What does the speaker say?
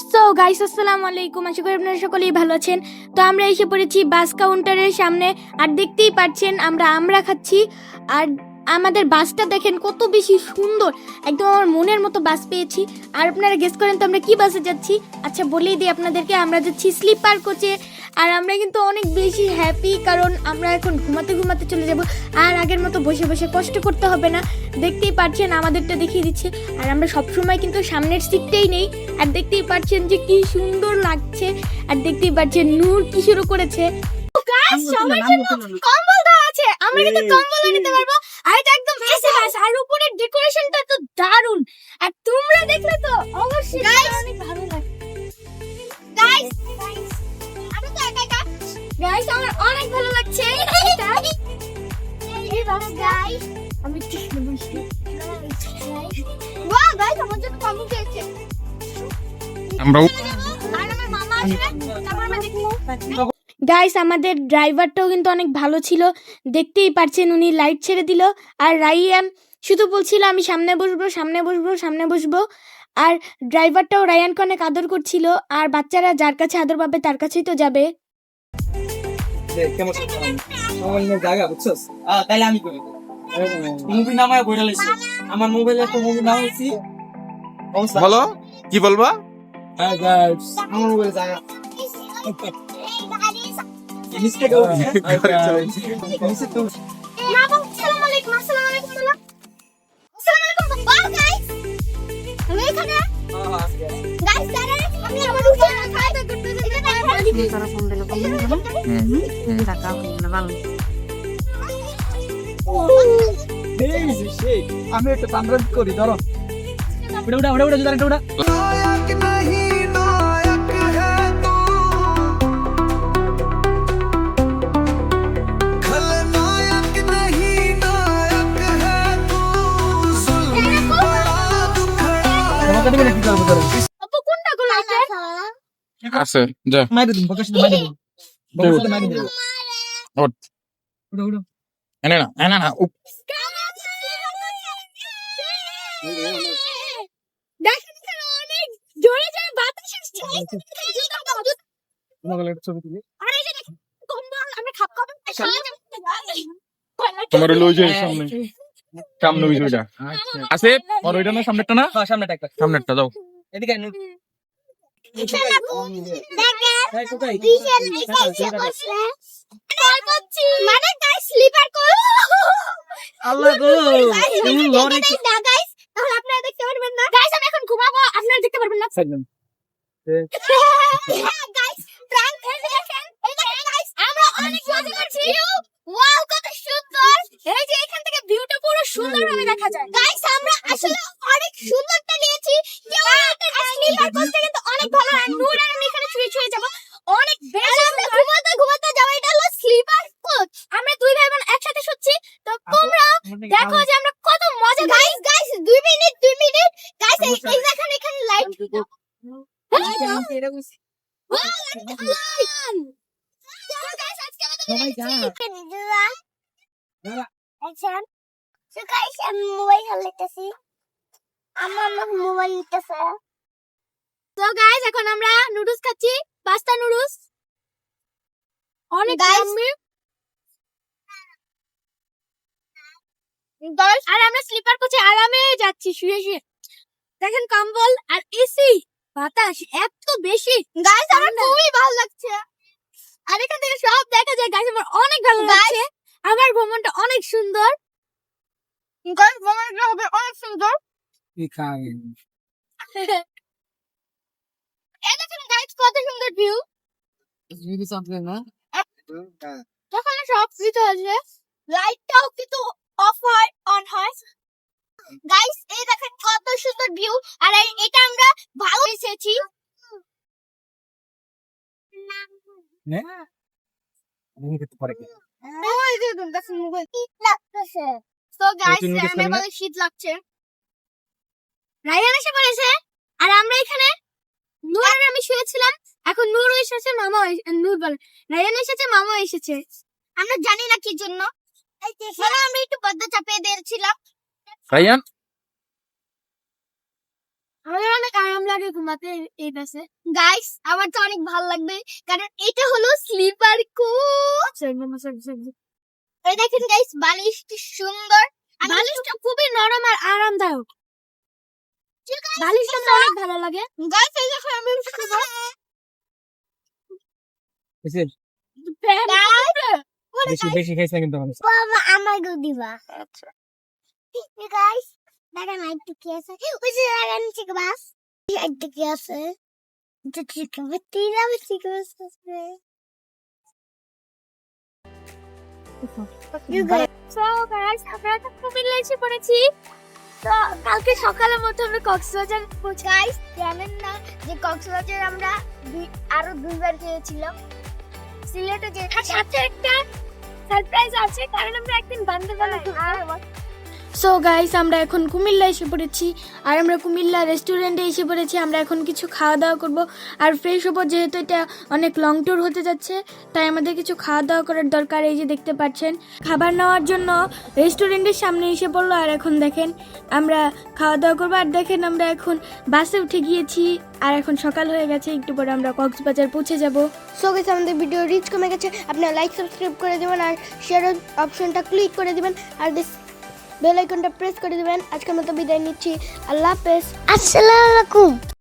So guys আসসালামু আলাইকুম। আশা করি আপনারা সকলেই ভালো আছেন। তো আমরা এসে পড়েছি বাস কাউন্টারের সামনে। আর দেখতেই পাচ্ছেন, আমরা আমরা খাচ্ছি। আর আমাদের বাসটা দেখেন কত বেশি সুন্দর। একদম আমার মনের মতো বাস পেয়েছি। আর আপনারা গেস করেন তো আমরা কি বাসে যাচ্ছি? আচ্ছা বলেই দিই আপনাদেরকে আমরা যাচ্ছি স্লিপার কোচে। আর আমরা কিন্তু অনেক বেশি হ্যাপি কারণ আমরা এখন ঘুমাতে ঘুমাতে চলে যাব। আর আগের মতো বসে বসে কষ্ট করতে হবে না। দেখতেই পাচ্ছেন আমাদেরটা দেখিয়ে দিচ্ছে। আর আমরা সবসময় কিন্তু সামনের সিটটাই নেই। আর দেখতেই পাচ্ছেন যে কি সুন্দর লাগছে। আর দেখতেই পাচ্ছেন নূর কি শুরু করেছে। সবার জন্য আমরা কিন্তু কম্বল নিতে পারব। আর এটা একদম এসি বাস আর উপরের ডেকোরেশনটা তো দারুণ আর তোমরা দেখলে তো অবশ্যই অনেক ভালো লাগে গাইস আমি তো একা একা। গাইস আমার অনেক ভালো লাগছে। এটা। এই বাস গাইস আমি ঠিক বসি। বাহ গাইস আমার জন্য কম্বল আর আমার মামা আসবে তারপর আমরা দেখব। গাইস আমাদের ড্রাইভারটাও কিন্তু অনেক ভালো ছিল। দেখতেই পারছেন উনি লাইট ছেড়ে দিল। আর রাইয়ান শুধু বলছিল আমি সামনে বসবো সামনে বসবো সামনে বসবো। আর ড্রাইভারটাও রায়ানকে অনেক আদর করছিল। আর বাচ্চারা যার কাছে আদর পাবে তার কাছেই তো যাবে। আমার মোবাইলে একটা মুভি নাম হইছি বলো কি বলবা? হ্যাঁ আমার মোবাইলে জায়গা। নিচে কেউ নিচে তো আসসালামু আলাইকুম আসসালামু আলাইকুম আসসালামু আমি না একটা করি ধরো উড়া উড়া উড়া উড়া উড়া ধরো আপু কোনটা গুলো আছে? আছে যা। মাইরে দিন বকাশ মাইরে দিন। বকাশ মাইরে দিন। ওঠ। উড়া উড়া এনে না এনে না উপ, দেখেন অনেক জোরে জোরে বাতাস আসছে তোমাকে ছবি তুলি। আরে এই যে কম্বল আমরা খাপ খাপ তোমার হলো ওই যে সামনে। সামনে ওই ওইটা আছে? আর ওইটা না সামনেরটা না? হ্যাঁ একটা। সামনেরটা যাও এদিকে মানে গাইস স্লিপার করো আল্লাহ গো তুমি লরে না গাইস তাহলে আপনারা দেখতে পারবেন না। গাইস আমি এখন ঘুমাবো আপনারা দেখতে পারবেন না। সাইলেন গাইস প্র্যাঙ্ক এই দেখেন এই দেখেন গাইস আমরা অনেক মজা করছি ওয়াও কত সুন্দর এই যে এখান থেকে ভিউটা পুরো সুন্দরভাবে দেখা যায় গাইস আমরা আসলে অনেক সুন্দরটা নিয়েছি কেউ স্লিপার কোচটা কিন্তু অনেক ভালো আর নূর আর আমি এখানে শুয়ে শুয়ে যাব। অনেক বেশি আমরা ঘুমাতে ঘুমাতে যাব এটা হলো স্লিপার কোচ আমরা দুই ভাই বোন একসাথে শুচ্ছি। তো তোমরা দেখো যে আমরা কত মজা গাইস গাইস দুই মিনিট দুই মিনিট গাইস এই দেখেন এখানে লাইট সবাই যা। তো গাইস এখন আমরা নুডলস খাচ্ছি পাস্তা নুডলস অনেক। গাইস আর আমরা স্লিপার কোচে আরামে যাচ্ছি শুয়ে শুয়ে। দেখেন কম্বল আর এসি বাতাস এত বেশি। গাইস আমার খুবই ভালো লাগছে। আর এখান থেকে সব দেখা যায়। গাইস আমার অনেক ভালো লাগছে। আমার ভ্রমণটা অনেক সুন্দর। গাইস ভ্রমণটা হবে অনেক সুন্দর কি খাই এই দেখেন গাইস সুন্দর ভিউ যদি না যখন সব ফ্রিতে আছে লাইটটাও কিন্তু অফ হয় অন হয় গাইস এই দেখেন কত সুন্দর ভিউ আর এটা আমরা ভালো এসেছি। হ্যাঁ শীত লাগছে। রায়হান এসে পড়েছে। আর আমরা এখানে আমি শুয়েছিলাম। এখন নূর এসেছে মামা নূর বলে। রায়হান এসেছে মামা এসেছে। আমরা জানি না কি জন্য। মানে আমরা একটু পর্দা চাপিয়ে দিয়েছিলাম। রায়ান? আমাদের অনেক আরাম লাগে ঘুমাতে এই বাসে। গাইস আমার তো অনেক ভালো লাগবে কারণ এটা হলো স্লিপার কোচ এই দেখেন গাইস বালিশ কি সুন্দর বালিশটা খুবই নরম আর আরামদায়ক। বালিশটা অনেক ভালো লাগে। গাইস এই দেখো আমি বুঝছেন? বেশি বেশি খাইছে কিন্তু মানুষ। বাবা আমার গো দিবা। আচ্ছা। গাইস দেখেন একটু কি আছে। ওই যে দেখেন ঠিক বাস একটু কি আছে? কালকে সকালের মতো আমরা কক্সবাজার গাইস জানেন না যে কক্সবাজার আমরা আরও দুইবার গিয়েছিলাম। সিলেটে যে আর সাথে একটা সারপ্রাইজ আছে কারণ আমরা একদিন বান্দরবানে সো গাইস আমরা এখন কুমিল্লা এসে পড়েছি। আর আমরা কুমিল্লা রেস্টুরেন্টে এসে পড়েছি। আমরা এখন কিছু খাওয়া দাওয়া করব। আর ফ্রেশ হব যেহেতু এটা অনেক লং ট্যুর হতে যাচ্ছে, তাই আমাদের কিছু খাওয়া দাওয়া করার দরকার এই যে দেখতে পাচ্ছেন। খাবার নেওয়ার জন্য রেস্টুরেন্টের সামনে এসে পড়ল। আর এখন দেখেন, আমরা খাওয়া দাওয়া করব। আর দেখেন, আমরা এখন বাসে উঠে গিয়েছি। আর এখন সকাল হয়ে গেছে। একটু পরে আমরা কক্সবাজার পৌঁছে যাব। সো গেছে আমাদের ভিডিও রিচ কমে গেছে। আপনারা লাইক সাবস্ক্রাইব করে দেবেন। আর শেয়ার অপশনটা ক্লিক করে দিবেন। আর বেল আইকনটা প্রেস করে দেবেন। আজকের মতো বিদায় নিচ্ছি। আল্লাহ হাফেজ। আসসালামু আলাইকুম।